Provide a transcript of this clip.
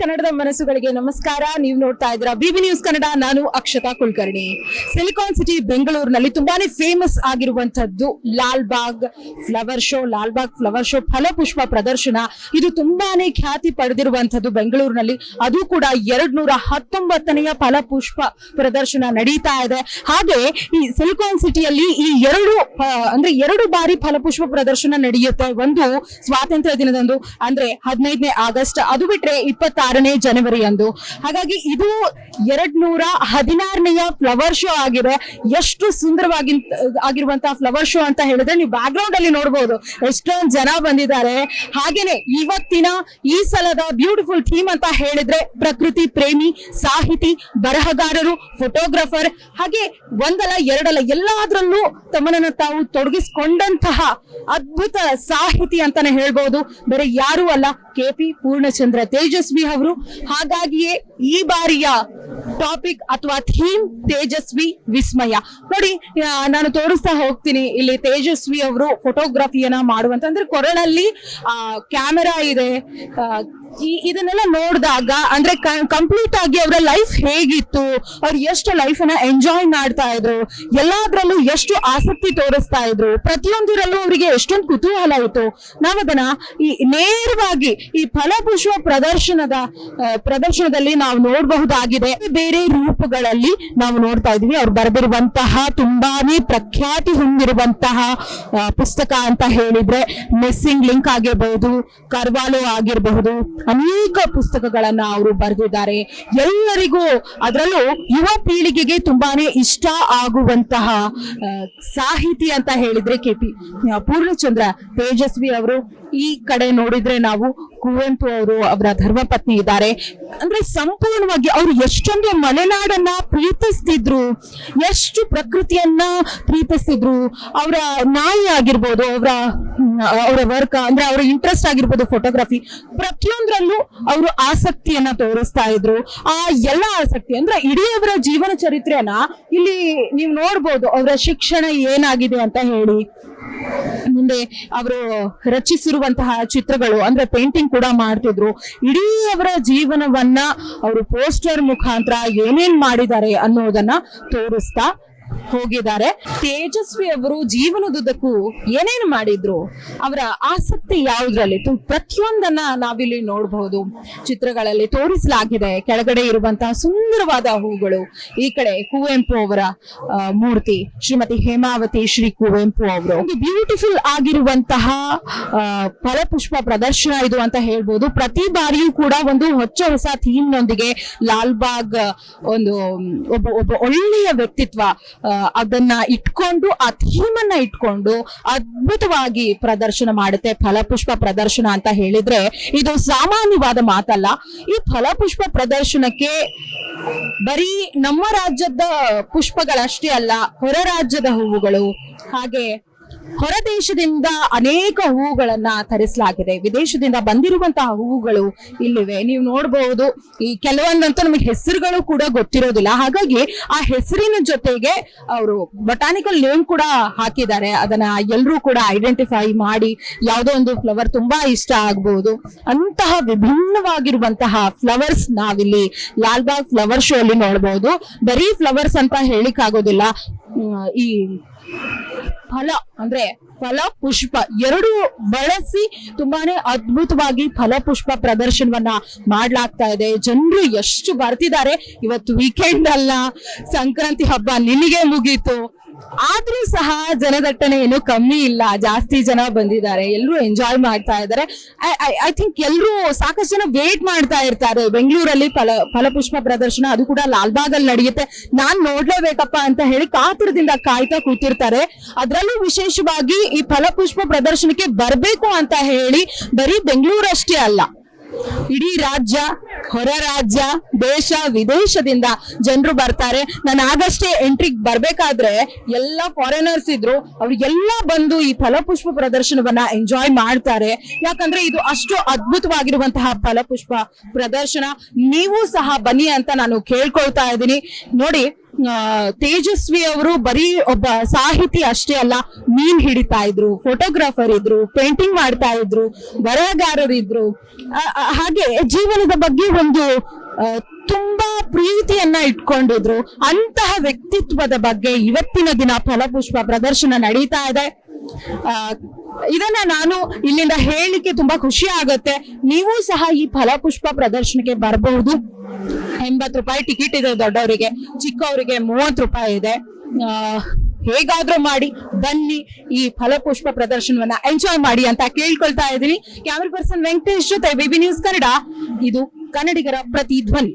ಕನ್ನಡದ ಮನಸ್ಸುಗಳಿಗೆ ನಮಸ್ಕಾರ. ನೀವು ನೋಡ್ತಾ ಇದ್ದೀರಾ ಬಿಬಿ ನ್ಯೂಸ್ ಕನ್ನಡ. ನಾನು ಅಕ್ಷತಾ ಕುಲಕರ್ಣಿ. ಸಿಲಿಕಾನ್ ಸಿಟಿ ಬೆಂಗಳೂರಿನಲ್ಲಿ ತುಂಬಾನೇ ಫೇಮಸ್ ಆಗಿರುವಂತದ್ದು Lal Bagh flower show Lal Bagh flower show ಫಲಪುಷ್ಪ ಪ್ರದರ್ಶನ. ಇದು ತುಂಬಾನೇ ಖ್ಯಾತಿ ಪಡೆದಿರುವಂತದ್ದು ಬೆಂಗಳೂರಿನಲ್ಲಿ ಅದು ಕೂಡ ಎರಡ್ ನೂರ ಹತ್ತೊಂಬತ್ತನೆಯ ಫಲಪುಷ್ಪ ಪ್ರದರ್ಶನ ನಡೀತಾ ಇದೆ. ಹಾಗೆ ಈ ಸಿಲಿಕಾನ್ ಸಿಟಿಯಲ್ಲಿ ಈ ಎರಡು ಅಂದ್ರೆ ಎರಡು ಬಾರಿ ಫಲಪುಷ್ಪ ಪ್ರದರ್ಶನ ನಡೆಯುತ್ತೆ. ಒಂದು ಸ್ವಾತಂತ್ರ್ಯ ದಿನದಂದು, ಅಂದ್ರೆ ಹದಿನೈದನೇ ಆಗಸ್ಟ್. ಅದು ಬಿಟ್ರೆ ಇಪ್ಪತ್ತಾರನೇ ಜನವರಿ ಅಂದು ಹಾಗಾಗಿ ಇದು ಎರಡ್ ನೂರ ಹದಿನಾರನೆಯ ಫ್ಲವರ್ ಶೋ ಆಗಿದೆ. ಎಷ್ಟು ಸುಂದರವಾಗಿ ಆಗಿರುವಂತಹ ಫ್ಲವರ್ ಶೋ ಅಂತ ಹೇಳಿದ್ರೆ ನೀವು ಬ್ಯಾಕ್ ಗ್ರೌಂಡ್ ಅಲ್ಲಿ ನೋಡಬಹುದು ಎಷ್ಟೊಂದು ಜನ ಬಂದಿದ್ದಾರೆ. ಹಾಗೇನೆ ಇವತ್ತಿನ ಈ ಸಲದ ಬ್ಯೂಟಿಫುಲ್ ಥೀಮ್ ಅಂತ ಹೇಳಿದ್ರೆ ಪ್ರಕೃತಿ ಪ್ರೇಮಿ, ಸಾಹಿತಿ, ಬರಹಗಾರರು ಫೋಟೋಗ್ರಾಫರ್ ಹಾಗೆ ಒಂದಲ್ಲ, ಎರಡಲ್ಲ, ಎಲ್ಲಾದ್ರಲ್ಲೂ ತಮ್ಮನ್ನ ತಾವು ತೊಡಗಿಸಿಕೊಂಡಂತಹ ಅದ್ಭುತ ಸಾಹಿತಿ ಅಂತಾನೆ ಹೇಳ್ಬಹುದು ಬೇರೆ ಯಾರೂ ಅಲ್ಲ. ಕೆ ಪಿ ಪೂರ್ಣಚಂದ್ರ ತೇಜಸ್ವಿ ಹಾಗಾಗಿಯೇ ಈ ಬಾರಿಯ ಟಾಪಿಕ್ ಅಥವಾ ಥೀಮ್ ತೇಜಸ್ವಿ ವಿಸ್ಮಯ. ನೋಡಿ ನಾನು ತೋರಿಸ್ತಾ ಹೋಗ್ತೀನಿ. ಇಲ್ಲಿ ತೇಜಸ್ವಿ ಅವರು ಫೋಟೋಗ್ರಫಿಯನ್ನ ಮಾಡುವಂತ ಅಂದ್ರೆ ಕೊರಳಲ್ಲಿ ಕ್ಯಾಮೆರಾ ಇದೆ. ಈ ಇದನ್ನೆಲ್ಲ ನೋಡಿದಾಗ ಅಂದ್ರೆ ಕಂಪ್ಲೀಟ್ ಆಗಿ ಅವರ ಲೈಫ್ ಹೇಗಿತ್ತು, ಅವ್ರು ಎಷ್ಟು ಲೈಫ್ ಅನ್ನ ಎಂಜಾಯ್ ಮಾಡ್ತಾ ಇದ್ರು, ಎಲ್ಲಾದ್ರಲ್ಲೂ ಎಷ್ಟು ಆಸಕ್ತಿ ತೋರಿಸ್ತಾ ಇದ್ರು, ಪ್ರತಿಯೊಂದರಲ್ಲೂ ಅವರಿಗೆ ಎಷ್ಟೊಂದು ಕುತೂಹಲ ಇತ್ತು. ನಾವು ಅದನ್ನ ಈ ನೇರವಾಗಿ ಈ ಫಲಪುಷ್ಪ ಪ್ರದರ್ಶನದ ಪ್ರದರ್ಶನದಲ್ಲಿ ನಾವು ನೋಡಬಹುದಾಗಿದೆ. ಬೇರೆ ರೂಪಗಳಲ್ಲಿ ನಾವು ನೋಡ್ತಾ ಇದೀವಿ ಅವ್ರು ಬರೆದಿರುವಂತಹ ತುಂಬಾನೇ ಪ್ರಖ್ಯಾತಿ ಹೊಂದಿರುವಂತಹ ಪುಸ್ತಕ ಅಂತ ಹೇಳಿದ್ರೆ ಮಿಸ್ಸಿಂಗ್ ಲಿಂಕ್ ಆಗಿರಬಹುದು ಕರ್ವಾಲೋ ಆಗಿರಬಹುದು ಅನೇಕ ಪುಸ್ತಕಗಳನ್ನ ಅವರು ಬರೆದಿದ್ದಾರೆ. ಎಲ್ಲರಿಗೂ ಅದರಲ್ಲೂ ಯುವ ಪೀಳಿಗೆಗೆ ತುಂಬಾನೇ ಇಷ್ಟ ಆಗುವಂತಹ ಸಾಹಿತಿ ಅಂತ ಹೇಳಿದ್ರೆ ಕೆ ಪಿ ಪೂರ್ಣಚಂದ್ರ ತೇಜಸ್ವಿ ಅವರು. ಈ ಕಡೆ ನೋಡಿದ್ರೆ ನಾವು ಕುವೆಂಪು ಅವರು ಅವರ ಧರ್ಮಪತ್ನಿ ಇದ್ದಾರೆ. ಅಂದ್ರೆ ಸಂಪೂರ್ಣವಾಗಿ ಅವರು ಎಷ್ಟೊಂದು ಮಲೆನಾಡನ್ನ ಪ್ರೀತಿಸ್ತಿದ್ರು. ಎಷ್ಟು ಪ್ರಕೃತಿಯನ್ನ ಪ್ರೀತಿಸ್ತಿದ್ರು. ಅವರ ನಾಯಿ ಆಗಿರ್ಬೋದು, ಅವರ ಅವರ ವರ್ಕ್ ಅಂದ್ರೆ ಅವರ ಇಂಟ್ರೆಸ್ಟ್ ಆಗಿರ್ಬೋದು ಫೋಟೋಗ್ರಫಿ ಪ್ರತಿಯೊಂದರಲ್ಲೂ ಅವರು ಆಸಕ್ತಿಯನ್ನ ತೋರಿಸ್ತಾ ಇದ್ರು. ಆ ಎಲ್ಲ ಆಸಕ್ತಿ, ಅಂದ್ರೆ ಇಡೀ ಅವರ ಜೀವನ ಚರಿತ್ರೆಯನ್ನ ಇಲ್ಲಿ ನೀವು ನೋಡ್ಬೋದು ಅವರ ಶಿಕ್ಷಣ ಏನಾಗಿದೆ ಅಂತ ಹೇಳಿ. ಮುಂದೆ ಅವರು ರಚಿಸಿರುವಂತಹ ಚಿತ್ರಗಳು, ಅಂದ್ರೆ ಪೇಂಟಿಂಗ್ ಕೂಡ ಮಾಡ್ತಿದ್ರು. ಇಡೀ ಅವರ ಜೀವನವನ್ನ ಅವರು ಪೋಸ್ಟರ್ ಮುಖಾಂತರ ಏನೇನ್ ಮಾಡಿದ್ದಾರೆ ಅನ್ನೋದನ್ನ ತೋರಿಸ್ತಾ ಹೋಗಿದ್ದಾರೆ. ತೇಜಸ್ವಿ ಅವರು ಜೀವನದುದ್ದಕ್ಕೂ ಏನೇನು ಮಾಡಿದ್ರು? ಅವರ ಆಸಕ್ತಿ ಯಾವುದ್ರಲ್ಲಿ? ತು- ಪ್ರತಿಯೊಂದನ್ನ ನಾವಿಲ್ಲಿ ನೋಡಬಹುದು. ಚಿತ್ರಗಳಲ್ಲಿ ತೋರಿಸಲಾಗಿದೆ. ಕೆಳಗಡೆ ಇರುವಂತಹ ಸುಂದರವಾದ ಹೂಗಳು. ಈ ಕಡೆ ಕುವೆಂಪು ಅವರ ಮೂರ್ತಿ. ಶ್ರೀಮತಿ ಹೇಮಾವತಿ, ಶ್ರೀ ಕುವೆಂಪು ಅವರು. ಬ್ಯೂಟಿಫುಲ್ ಆಗಿರುವಂತಹ ಫಲಪುಷ್ಪ ಪ್ರದರ್ಶನ ಇದು ಅಂತ ಹೇಳ್ಬೋದು. ಪ್ರತಿ ಬಾರಿಯೂ ಕೂಡ ಒಂದು ಹೊಚ್ಚ ಹೊಸ ಥೀಮ್ ನೊಂದಿಗೆ ಲಾಲ್ಬಾಗ್ ಒಂದು, ಒಬ್ಬ ಒಬ್ಬ ಒಳ್ಳೆಯ ವ್ಯಕ್ತಿತ್ವ ಅದನ್ನ ಇಟ್ಕೊಂಡು ಆ ಥೀಮ್ ಅನ್ನ ಇಟ್ಕೊಂಡು ಅದ್ಭುತವಾಗಿ ಪ್ರದರ್ಶನ ಮಾಡುತ್ತೆ, ಫಲಪುಷ್ಪ ಪ್ರದರ್ಶನ ಅಂತ ಹೇಳಿದ್ರೆ ಇದು ಸಾಮಾನ್ಯವಾದ ಮಾತಲ್ಲ. ಈ ಫಲಪುಷ್ಪ ಪ್ರದರ್ಶನಕ್ಕೆ ಬರೀ ನಮ್ಮ ರಾಜ್ಯದ ಪುಷ್ಪಗಳಷ್ಟೇ ಅಲ್ಲ, ಹೊರ ರಾಜ್ಯದ ಹೂವುಗಳು, ಹಾಗೆ ಹೊರ ದೇಶದಿಂದ ಅನೇಕ ಹೂವುಗಳನ್ನ ತರಿಸಲಾಗಿದೆ. ವಿದೇಶದಿಂದ ಬಂದಿರುವಂತಹ ಹೂವುಗಳು ಇಲ್ಲಿವೆ. ನೀವು ನೋಡಬಹುದು ಈ ಕೆಲವೊಂದಂತೂ ನಮಗೆ ಹೆಸರುಗಳು ಕೂಡ ಗೊತ್ತಿರೋದಿಲ್ಲ. ಹಾಗಾಗಿ ಆ ಹೆಸರಿನ ಜೊತೆಗೆ ಅವರು ಬೊಟಾನಿಕಲ್ ನೇಮ್ ಕೂಡ ಹಾಕಿದ್ದಾರೆ. ಅದನ್ನ ಎಲ್ಲರೂ ಕೂಡ ಐಡೆಂಟಿಫೈ ಮಾಡಿ ಯಾವುದೋ ಒಂದು ಫ್ಲವರ್ ತುಂಬಾ ಇಷ್ಟ ಆಗಬಹುದು ಅಂತಹ ವಿಭಿನ್ನವಾಗಿರುವಂತಹ ಫ್ಲವರ್ಸ್ ನಾವಿಲ್ಲಿ ಲಾಲ್ಬಾಗ್ ಫ್ಲವರ್ ಶೋ ಅಲ್ಲಿ ನೋಡಬಹುದು ಬರೀ ಫ್ಲವರ್ಸ್ ಅಂತ ಹೇಳಿಕ್ ಆಗೋದಿಲ್ಲ ಈ ಫಲ, ಅಂದ್ರೆ ಫಲ, ಪುಷ್ಪ ಎರಡು ಬಳಸಿ ತುಂಬಾನೇ ಅದ್ಭುತವಾಗಿ ಫಲಪುಷ್ಪ ಪ್ರದರ್ಶನವನ್ನ ಮಾಡ್ಲಾಗ್ತಾ ಇದೆ. ಜನರು ಎಷ್ಟು ಬರ್ತಿದ್ದಾರೆ. ಇವತ್ತು ವೀಕೆಂಡ್ ಅಲ್ಲ, ಸಂಕ್ರಾಂತಿ ಹಬ್ಬ ನಿನಗೆ ಮುಗೀತು. ಆದ್ರೂ ಸಹ ಜನದಟ್ಟಣೆ ಏನು ಕಮ್ಮಿ ಇಲ್ಲ, ಜಾಸ್ತಿ ಜನ ಬಂದಿದ್ದಾರೆ, ಎಲ್ಲರೂ ಎಂಜಾಯ್ ಮಾಡ್ತಾ ಇದ್ದಾರೆ. ಐ ಥಿಂಕ್ ಎಲ್ಲರೂ ಸಾಕಷ್ಟು ಜನ ವೇಟ್ ಮಾಡ್ತಾ ಇರ್ತಾರೆ. ಬೆಂಗಳೂರಲ್ಲಿ ಫಲ, ಫಲಪುಷ್ಪ ಪ್ರದರ್ಶನ ಅದು ಕೂಡ ಲಾಲ್ಬಾಗ್ ಅಲ್ಲಿ ನಡೆಯುತ್ತೆ. ನಾನ್ ನೋಡ್ಲೇಬೇಕಪ್ಪ ಅಂತ ಹೇಳಿ ಕಾತರದಿಂದ ಕಾಯ್ತಾ ಕೂತಿರ್ತಾರೆ. ಅದ್ರಲ್ಲೂ ವಿಶೇಷವಾಗಿ ಈ ಫಲಪುಷ್ಪ ಪ್ರದರ್ಶನಕ್ಕೆ ಬರ್ಬೇಕು ಅಂತ ಹೇಳಿ ಬರೀ ಬೆಂಗಳೂರಷ್ಟೇ ಅಲ್ಲ ಇಡೀ ರಾಜ್ಯ, ಹೊರ ರಾಜ್ಯ, ದೇಶ, ವಿದೇಶದಿಂದ ಜನರು ಬರ್ತಾರೆ. ನಾನು ಆಗಷ್ಟೇ ಎಂಟ್ರಿಗೆ ಬರ್ಬೇಕಾದ್ರೆ ಎಲ್ಲ ಫಾರಿನರ್ಸ್ ಇದ್ರು, ಅವ್ರಿಗೆಲ್ಲ ಬಂದು ಈ ಫಲಪುಷ್ಪ ಪ್ರದರ್ಶನವನ್ನ ಎಂಜಾಯ್ ಮಾಡ್ತಾರೆ. ಯಾಕಂದ್ರೆ ಇದು ಅಷ್ಟು ಅದ್ಭುತವಾಗಿರುವಂತಹ ಫಲಪುಷ್ಪ ಪ್ರದರ್ಶನ. ನೀವು ಸಹ ಬನ್ನಿ ಅಂತ ನಾನು ಕೇಳ್ಕೊಳ್ತಾ ಇದ್ದೀನಿ. ನೋಡಿ ತೇಜಸ್ವಿ ಅವರು ಬರೀ ಒಬ್ಬ ಸಾಹಿತಿ ಅಷ್ಟೇ ಅಲ್ಲ, ಮೀನ್ ಹಿಡಿತಾ ಇದ್ರು ಫೋಟೋಗ್ರಾಫರ್ ಇದ್ರು ಪೇಂಟಿಂಗ್ ಮಾಡ್ತಾ ಇದ್ರು ಬರಹಗಾರರಿದ್ರು ಹಾಗೆ ಜೀವನದ ಬಗ್ಗೆ ಒಂದು ತುಂಬಾ ಪ್ರೀತಿಯನ್ನ ಇಟ್ಕೊಂಡಿದ್ರು. ಅಂತಹ ವ್ಯಕ್ತಿತ್ವದ ಬಗ್ಗೆ ಇವತ್ತಿನ ದಿನ ಫಲಪುಷ್ಪ ಪ್ರದರ್ಶನ ನಡೀತಾ ಇದೆ. ಇದನ್ನ ನಾನು ಇಲ್ಲಿಂದ ಹೇಳಲಿಕ್ಕೆ ತುಂಬಾ ಖುಷಿ ಆಗುತ್ತೆ. ನೀವು ಸಹ ಈ ಫಲಪುಷ್ಪ ಪ್ರದರ್ಶನಕ್ಕೆ ಬರಬಹುದು. ಎಂಬತ್ತು ರೂಪಾಯಿ ಟಿಕೆಟ್ ಇದೆ ದೊಡ್ಡವರಿಗೆ. ಚಿಕ್ಕವರಿಗೆ ಮೂವತ್ತು ರೂಪಾಯಿ ಇದೆ. ಹೇಗಾದ್ರೂ ಮಾಡಿ, ಬನ್ನಿ ಈ ಫಲಪುಷ್ಪ ಪ್ರದರ್ಶನವನ್ನ ಎಂಜಾಯ್ ಮಾಡಿ ಅಂತ ಕೇಳ್ಕೊಳ್ತಾ ಇದ್ದೀನಿ. ಕ್ಯಾಮರಾ ಪರ್ಸನ್ ವೆಂಕಟೇಶ್ ಜೊತೆ ಬಿಬಿ ನ್ಯೂಸ್ ಕನ್ನಡ. ಇದು ಕನ್ನಡಿಗರ ಪ್ರತಿಧ್ವನಿ.